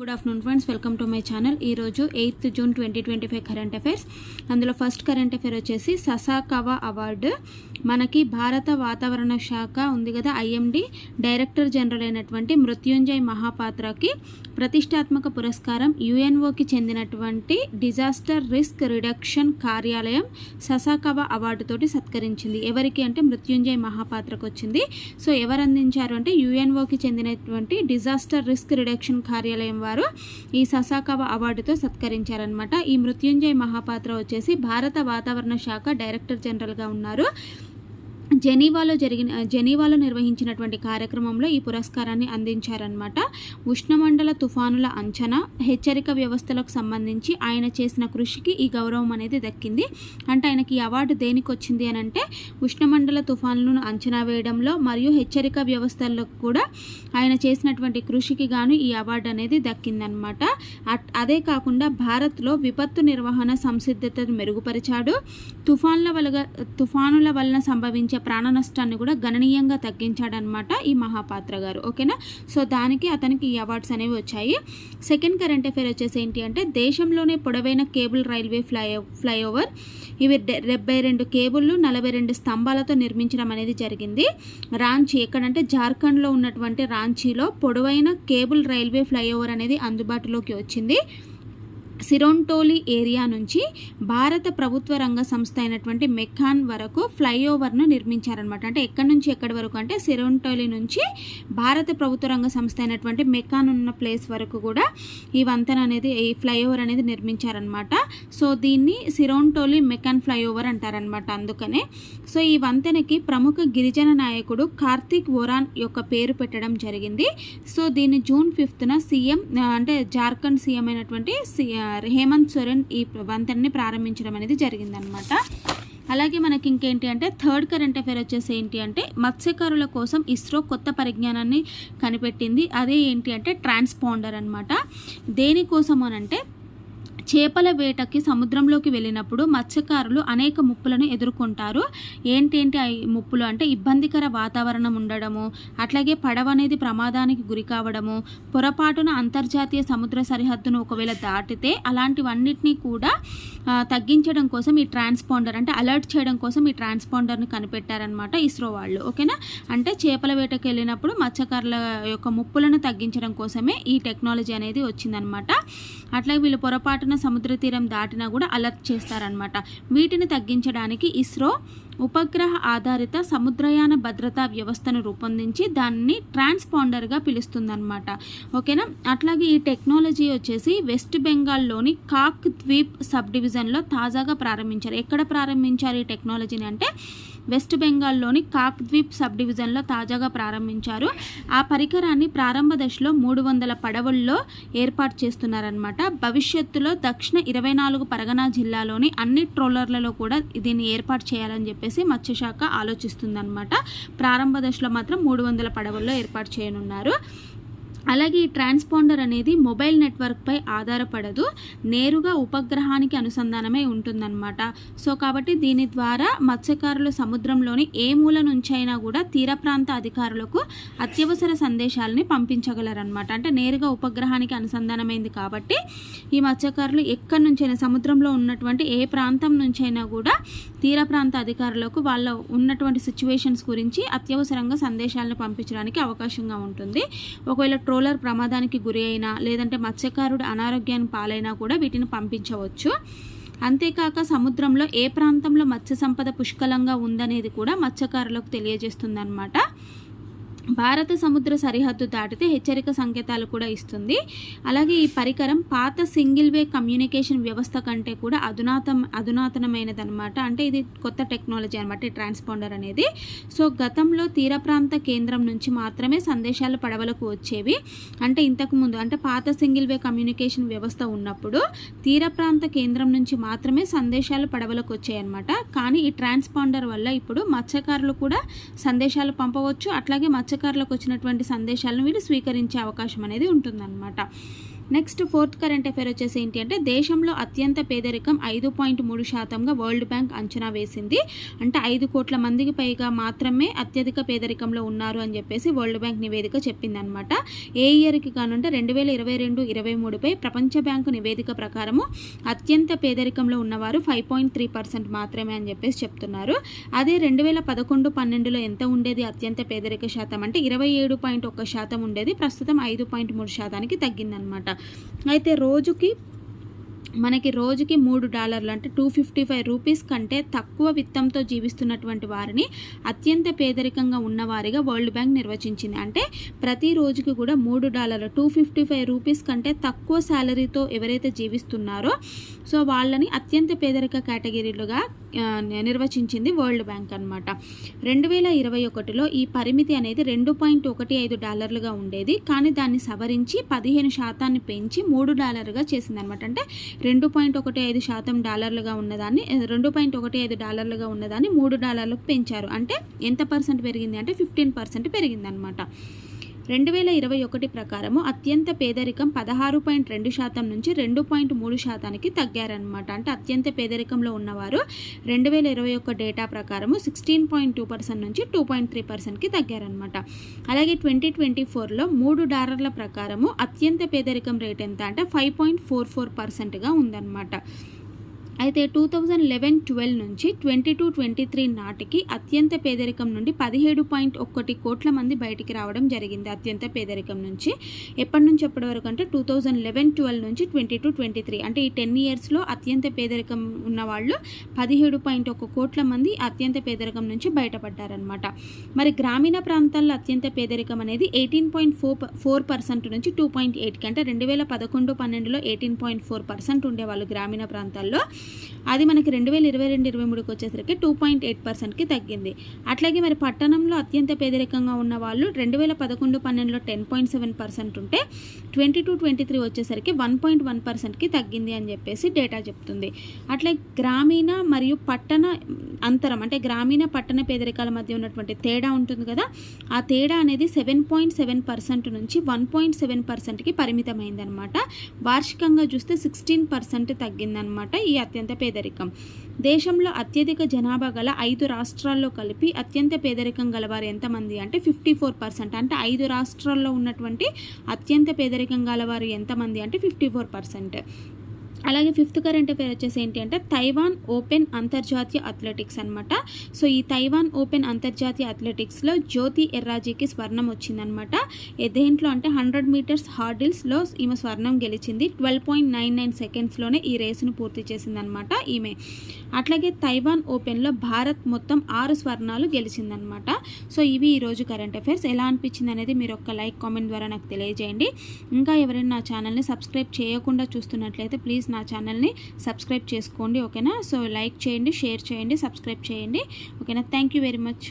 Good afternoon friends welcome to my channel ఈరోజు eighth June twenty twenty five current affairs అందులో first current affair వచ్చేసి Sasakawa award మనకి భారత వాతావరణ శాఖ ఉంది కదా ఐఎండి డైరెక్టర్ జనరల్ అయినటువంటి మృత్యుంజయ్ మహాపాత్రకి ప్రతిష్టాత్మక పురస్కారం యుఎన్ఓకి చెందినటువంటి డిజాస్టర్ రిస్క్ రిడక్షన్ కార్యాలయం ససాకవా అవార్డుతోటి సత్కరించింది. ఎవరికి అంటే మృత్యుంజయ్ మహాపాత్రకు వచ్చింది సో ఎవరు అందించారు అంటే యుఎన్ఓకి చెందినటువంటి డిజాస్టర్ రిస్క్ రిడక్షన్ కార్యాలయం వారు ఈ ససాకవ అవార్డుతో సత్కరించారనమాట ఈ మృత్యుంజయ్ మహాపాత్ర వచ్చేసి భారత వాతావరణ శాఖ డైరెక్టర్ జనరల్గా ఉన్నారు. జెనీవాలో జరిగిన జెనీవాలో నిర్వహించినటువంటి కార్యక్రమంలో ఈ పురస్కారాన్ని అందించారనమాట ఉష్ణమండల తుఫానుల అంచనా హెచ్చరిక వ్యవస్థలకు సంబంధించి ఆయన చేసిన కృషికి ఈ గౌరవం అనేది దక్కింది. అంటే ఆయనకి ఈ అవార్డు దేనికి వచ్చింది అని అంటే ఉష్ణమండల తుఫానులను అంచనా వేయడంలో మరియు హెచ్చరిక వ్యవస్థలకు కూడా ఆయన చేసినటువంటి కృషికి గాను ఈ అవార్డు అనేది దక్కిందనమాట అట్- అదే కాకుండా భారత్లో విపత్తు నిర్వహణ సంసిద్ధతను మెరుగుపరిచాడు. తుఫాన్ల వల్ల తుఫానుల వలన సంభవించే ప్రాణ నష్టాన్ని కూడా గణనీయంగా తగ్గించాడనమాట ఈ మహాపాత్ర గారు ఓకేనా? సో దానికి అతనికి ఈ అవార్డ్స్ అనేవి వచ్చాయి. సెకండ్ కరెంట్ అఫేర్ వచ్చేసి ఏంటి అంటే దేశంలోనే పొడవైన కేబుల్ రైల్వే ఫ్లై ఫ్లైఓవర్ ఇవి డెబ్బై రెండు కేబుల్లు నలభై రెండు స్తంభాలతో నిర్మించడం అనేది జరిగింది. రాంచీ ఎక్కడంటే జార్ఖండ్లో ఉన్నటువంటి రాంచీలో పొడవైన కేబుల్ రైల్వే ఫ్లైఓవర్ అనేది అందుబాటులోకి వచ్చింది. సిరోంటోలి ఏరియా నుంచి భారత ప్రభుత్వ రంగ సంస్థ అయినటువంటి మెకాన్ వరకు ఫ్లైఓవర్ను నిర్మించారనమాట అంటే ఎక్కడి నుంచి ఎక్కడి వరకు అంటే సిరోంటోలి నుంచి భారత ప్రభుత్వ రంగ సంస్థ అయినటువంటి మెకాన్ ఉన్న ప్లేస్ వరకు కూడా ఈ వంతెన అనేది ఈ ఫ్లైఓవర్ అనేది నిర్మించారనమాట సో దీన్ని సిరోంటోలి మెకాన్ ఫ్లైఓవర్ అంటారనమాట అందుకనే. సో ఈ వంతెనకి ప్రముఖ గిరిజన నాయకుడు కార్తీక్ ఒరాన్ యొక్క పేరు పెట్టడం జరిగింది. సో దీన్ని జూన్ ఫిఫ్త్న సీఎం అంటే జార్ఖండ్ సీఎం అయినటువంటి సి- హేమంత్ సొరెన్ ఈ వంతెనని ప్రారంభించడం అనేది జరిగిందనమాట అలాగే మనకి ఇంకేంటి అంటే థర్డ్ కరెంట్ అఫైర్ వచ్చేసి ఏంటి అంటే మత్స్యకారుల కోసం ఇస్రో కొత్త పరిజ్ఞానాన్ని కనిపెట్టింది. అదే ఏంటి అంటే ట్రాన్స్పాండర్ అనమాట దేనికోసం అనంటే చేపల వేటకి సముద్రంలోకి వెళ్ళినప్పుడు మత్స్యకారులు అనేక ముప్పులను ఎదుర్కొంటారు. ఏంటేంటి ఆ ముప్పులు? అంటే ఇబ్బందికర వాతావరణం ఉండడము అట్లాగే పడవ అనేది ప్రమాదానికి గురి కావడము పొరపాటున అంతర్జాతీయ సముద్ర సరిహద్దును ఒకవేళ దాటితే అలాంటివన్నిటినీ కూడా తగ్గించడం కోసం ఈ ట్రాన్స్పాండర్ అంటే అలర్ట్ చేయడం కోసం ఈ ట్రాన్స్పాండర్ని కనిపెట్టారనమాట ఇస్రో వాళ్ళు. ఓకేనా? అంటే చేపల వేటకి వెళ్ళినప్పుడు మత్స్యకారుల యొక్క ముప్పులను తగ్గించడం కోసమే ఈ టెక్నాలజీ అనేది వచ్చిందనమాట అట్లాగే వీళ్ళు పొరపాటున సముద్ర తీరం దాటినా కూడా అలర్ట్ చేస్తారనమాట వీటిని తగ్గించడానికి ఇస్రో ఉపగ్రహ ఆధారిత సముద్రయాన భద్రతా వ్యవస్థను రూపొందించి దాన్ని ట్రాన్స్పాండర్గా పిలుస్తుందన్నమాట. ఓకేనా? అట్లాగే ఈ టెక్నాలజీ వచ్చేసి వెస్ట్ బెంగాల్లోని కాక్ ద్వీప్ సబ్ డివిజన్లో తాజాగా ప్రారంభించారు. ఎక్కడ ప్రారంభించారు ఈ టెక్నాలజీని అంటే వెస్ట్ బెంగాల్లోని కాక్ ద్వీప్ సబ్ డివిజన్లో తాజాగా ప్రారంభించారు. ఆ పరికరాన్ని ప్రారంభ దశలో మూడు వందల పడవల్లో ఏర్పాటు చేస్తున్నారనమాట భవిష్యత్తులో దక్షిణ ఇరవై నాలుగు పరగనా జిల్లాలోని అన్ని ట్రోలర్లలో కూడా దీన్ని ఏర్పాటు చేయాలని చెప్పేసి మత్స్యశాఖ ఆలోచిస్తుందన్నమాట. ప్రారంభ దశలో మాత్రం మూడు వందల పడవల్లో ఏర్పాటు చేయనున్నారు. అలాగే ఈ ట్రాన్స్పాండర్ అనేది మొబైల్ నెట్వర్క్పై ఆధారపడదు నేరుగా ఉపగ్రహానికి అనుసంధానమై ఉంటుందన్నమాట. సో కాబట్టి దీని ద్వారా మత్స్యకారులు సముద్రంలోని ఏ మూల నుంచైనా కూడా తీర ప్రాంత అధికారులకు అత్యవసర సందేశాలని పంపించగలరనమాట అంటే నేరుగా ఉపగ్రహానికి అనుసంధానమైంది కాబట్టి ఈ మత్స్యకారులు ఎక్కడి నుంచైనా సముద్రంలో ఉన్నటువంటి ఏ ప్రాంతం నుంచైనా కూడా తీర ప్రాంత అధికారులకు వాళ్ళ ఉన్నటువంటి సిచ్యువేషన్స్ గురించి అత్యవసరంగా సందేశాలను పంపించడానికి అవకాశంగా ఉంటుంది. ఒకవేళ ట్రోలర్ ప్రమాదానికి గురి అయినా లేదంటే మత్స్యకారుడు అనారోగ్యానికి పాలైనా కూడా వీటిని పంపించవచ్చు. అంతేకాక సముద్రంలో ఏ ప్రాంతంలో మత్స్య సంపద పుష్కలంగా ఉందనేది కూడా మత్స్యకారులకు తెలియజేస్తుందన్నమాట. భారత సముద్ర సరిహద్దు దాటితే హెచ్చరిక సంకేతాలు కూడా ఇస్తుంది. అలాగే ఈ పరికరం పాత సింగిల్ వే కమ్యూనికేషన్ వ్యవస్థ కంటే కూడా అధునాతం అధునాతనమైనది అనమాట అంటే ఇది కొత్త టెక్నాలజీ అనమాట ఈ ట్రాన్స్పాండర్ అనేది. సో గతంలో తీర ప్రాంత కేంద్రం నుంచి మాత్రమే సందేశాలు పడవలకు వచ్చేవి. అంటే ఇంతకుముందు అంటే పాత సింగిల్ వే కమ్యూనికేషన్ వ్యవస్థ ఉన్నప్పుడు తీర ప్రాంత కేంద్రం నుంచి మాత్రమే సందేశాలు పడవలకు వచ్చాయన్నమాట. కానీ ఈ ట్రాన్స్పాండర్ వల్ల ఇప్పుడు మత్స్యకారులు కూడా సందేశాలు పంపవచ్చు. అట్లాగే మత్స్య మత్స్యకారులకు వచ్చినటువంటి సందేశాలను వీళ్ళు స్వీకరించే అవకాశం అనేది ఉంటుందన్నమాట. నెక్స్ట్ ఫోర్త్ కరెంట్ అఫేర్ వచ్చేసి ఏంటి అంటే దేశంలో అత్యంత పేదరికం ఐదు పాయింట్ మూడు శాతంగా వరల్డ్ బ్యాంక్ అంచనా వేసింది. అంటే ఐదు కోట్ల మందికి పైగా మాత్రమే అత్యధిక పేదరికంలో ఉన్నారు అని చెప్పేసి వరల్డ్ బ్యాంక్ నివేదిక చెప్పిందనమాట ఏ ఇయర్కి కానుంటే రెండు వేల ఇరవై రెండు ఇరవై మూడుపై ప్రపంచ బ్యాంకు నివేదిక ప్రకారము అత్యంత పేదరికంలో ఉన్నవారు ఫైవ్ పాయింట్ త్రీ పర్సెంట్ మాత్రమే అని చెప్పేసి చెప్తున్నారు. అదే రెండు వేల పదకొండు పన్నెండులో ఎంత ఉండేది అత్యంత పేదరిక శాతం? అంటే ఇరవై ఏడు పాయింట్ ఒక్క శాతం ఉండేది. ప్రస్తుతం ఐదు పాయింట్ మూడు శాతానికి తగ్గిందనమాట అయితే రోజుకి మనకి రోజుకి మూడు డాలర్లు అంటే టూ ఫిఫ్టీ ఫైవ్ రూపీస్ కంటే తక్కువ విత్తంతో జీవిస్తున్నటువంటి వారిని అత్యంత పేదరికంగా ఉన్నవారిగా వరల్డ్ బ్యాంక్ నిర్వచించింది. అంటే ప్రతి రోజుకి కూడా మూడు డాలర్లు టూ ఫిఫ్టీ ఫైవ్ రూపీస్ కంటే తక్కువ శాలరీతో ఎవరైతే జీవిస్తున్నారో సో వాళ్ళని అత్యంత పేదరిక కేటగిరీలుగా నిర్వచించింది వరల్డ్ బ్యాంక్ అనమాట రెండు వేల ఇరవై ఒకటిలో ఈ పరిమితి అనేది రెండు పాయింట్ ఒకటి ఐదు డాలర్లుగా ఉండేది. కానీ దాన్ని సవరించి పదిహేను శాతాన్ని పెంచి మూడు డాలర్గా చేసిందనమాట అంటే రెండు పాయింట్ ఒకటి ఐదు శాతం డాలర్లుగా ఉన్నదాన్ని రెండు పాయింట్ ఒకటి ఐదు డాలర్లుగా ఉన్నదాన్ని మూడు డాలర్లకు పెంచారు. అంటే ఎంత పర్సెంట్ పెరిగింది అంటే ఫిఫ్టీన్ పర్సెంట్ పెరిగిందనమాట రెండు వేల ఇరవై ఒకటి ప్రకారము అత్యంత పేదరికం పదహారు పాయింట్ రెండు శాతం నుంచి రెండు పాయింట్ మూడు శాతానికి తగ్గారనమాట అంటే అత్యంత పేదరికంలో ఉన్నవారు రెండు వేల ఇరవై ఒక్క డేటా ప్రకారము సిక్స్టీన్ పాయింట్ టూ పర్సెంట్ నుంచి టూ పాయింట్ త్రీ పర్సెంట్కి తగ్గారనమాట అలాగే ట్వంటీ ట్వంటీ ఫోర్లో మూడు డాలర్ల ప్రకారము అత్యంత పేదరికం రేట్ ఎంత అంటే ఫైవ్ పాయింట్ ఫోర్ ఫోర్ పర్సెంట్గా ఉందన్నమాట. అయితే టూ థౌజండ్ లెవెన్ ట్వెల్వ్ నుంచి ట్వంటీ టూ ట్వంటీ త్రీ నాటికి అత్యంత పేదరికం నుండి పదిహేడు పాయింట్ ఒక్కటి కోట్ల మంది బయటికి రావడం జరిగింది. అత్యంత పేదరికం నుంచి ఎప్పటి నుంచి ఎప్పటి వరకు అంటే టూ థౌజండ్ లెవెన్ ట్వెల్వ్ నుంచి ట్వంటీ టూ ట్వంటీ త్రీ అంటే ఈ టెన్ ఇయర్స్లో అత్యంత పేదరికం ఉన్న వాళ్ళు పదిహేడు పాయింట్ ఒక కోట్ల మంది అత్యంత పేదరికం నుంచి బయటపడ్డారనమాట మరి గ్రామీణ ప్రాంతాల్లో అత్యంత పేదరికం అనేది eighteen point four four percent నుంచి టూ పాయింట్ ఎయిట్కి అంటే రెండు వేల పదకొండు పన్నెండులో ఎయిటీన్ పాయింట్ ఫోర్ పర్సెంట్ ఉండేవాళ్ళు గ్రామీణ ప్రాంతాల్లో. అది మనకి రెండు వేల ఇరవై రెండు ఇరవై మూడుకి వచ్చేసరికి టూ పాయింట్ ఎయిట్ పర్సెంట్కి తగ్గింది. అట్లాగే మరి పట్టణంలో అత్యంత పేదరికంగా ఉన్న వాళ్ళు రెండు వేల పదకొండు పన్నెండులో టెన్ పాయింట్ సెవెన్ పర్సెంట్ ఉంటే ట్వంటీ టూ ట్వంటీ త్రీ వచ్చేసరికి వన్ పాయింట్ వన్ పర్సెంట్కి తగ్గింది అని చెప్పేసి డేటా చెప్తుంది. అట్లే గ్రామీణ మరియు పట్టణ అంతరం అంటే గ్రామీణ పట్టణ పేదరికాల మధ్య ఉన్నటువంటి తేడా ఉంటుంది కదా ఆ తేడా అనేది సెవెన్ పాయింట్ సెవెన్ పర్సెంట్ నుంచి వన్ పాయింట్ సెవెన్ పర్సెంట్కి పరిమితమైందనమాట. వార్షికంగా చూస్తే సిక్స్టీన్ పర్సెంట్ తగ్గిందనమాట ఈ అత్యంత పేదరికం. దేశంలో అత్యధిక జనాభా గల ఐదు రాష్ట్రాల్లో కలిపి అత్యంత పేదరికం గలవారు ఎంతమంది అంటే ఫిఫ్టీ ఫోర్ పర్సెంట్. అంటే ఐదు రాష్ట్రాల్లో ఉన్నటువంటి అత్యంత పేదరికం గలవారు ఎంతమంది అంటే ఫిఫ్టీ ఫోర్ పర్సెంట్. అలాగే ఫిఫ్త్ కరెంట్ అఫేర్ వచ్చేసి ఏంటి అంటే తైవాన్ ఓపెన్ అంతర్జాతీయ అథ్లెటిక్స్ అనమాట సో ఈ తైవాన్ ఓపెన్ అంతర్జాతీయ అథ్లెటిక్స్లో జ్యోతి ఎర్రాజీకి స్వర్ణం వచ్చిందనమాట దేంట్లో అంటే హండ్రెడ్ మీటర్స్ హార్డిల్స్లో ఈమె స్వర్ణం గెలిచింది. ట్వెల్వ్ పాయింట్ నైన్ నైన్ సెకండ్స్లోనే ఈ రేసును పూర్తి చేసిందనమాట ఈమె. అట్లాగే తైవాన్ ఓపెన్లో భారత్ మొత్తం ఆరు స్వర్ణాలు గెలిచిందనమాట సో ఇవి ఈరోజు కరెంట్ అఫైర్స్. ఎలా అనిపించింది అనేది మీరు ఒక లైక్ కామెంట్ ద్వారా నాకు తెలియజేయండి. ఇంకా ఎవరైనా నా ఛానల్ని సబ్స్క్రైబ్ చేయకుండా చూస్తున్నట్లయితే ప్లీజ్ నా ఛానల్ని సబ్స్క్రైబ్ చేసుకోండి ఓకేనా? సో లైక్ చేయండి షేర్ చేయండి సబ్స్క్రైబ్ చేయండి ఓకేనా? Thank you very much.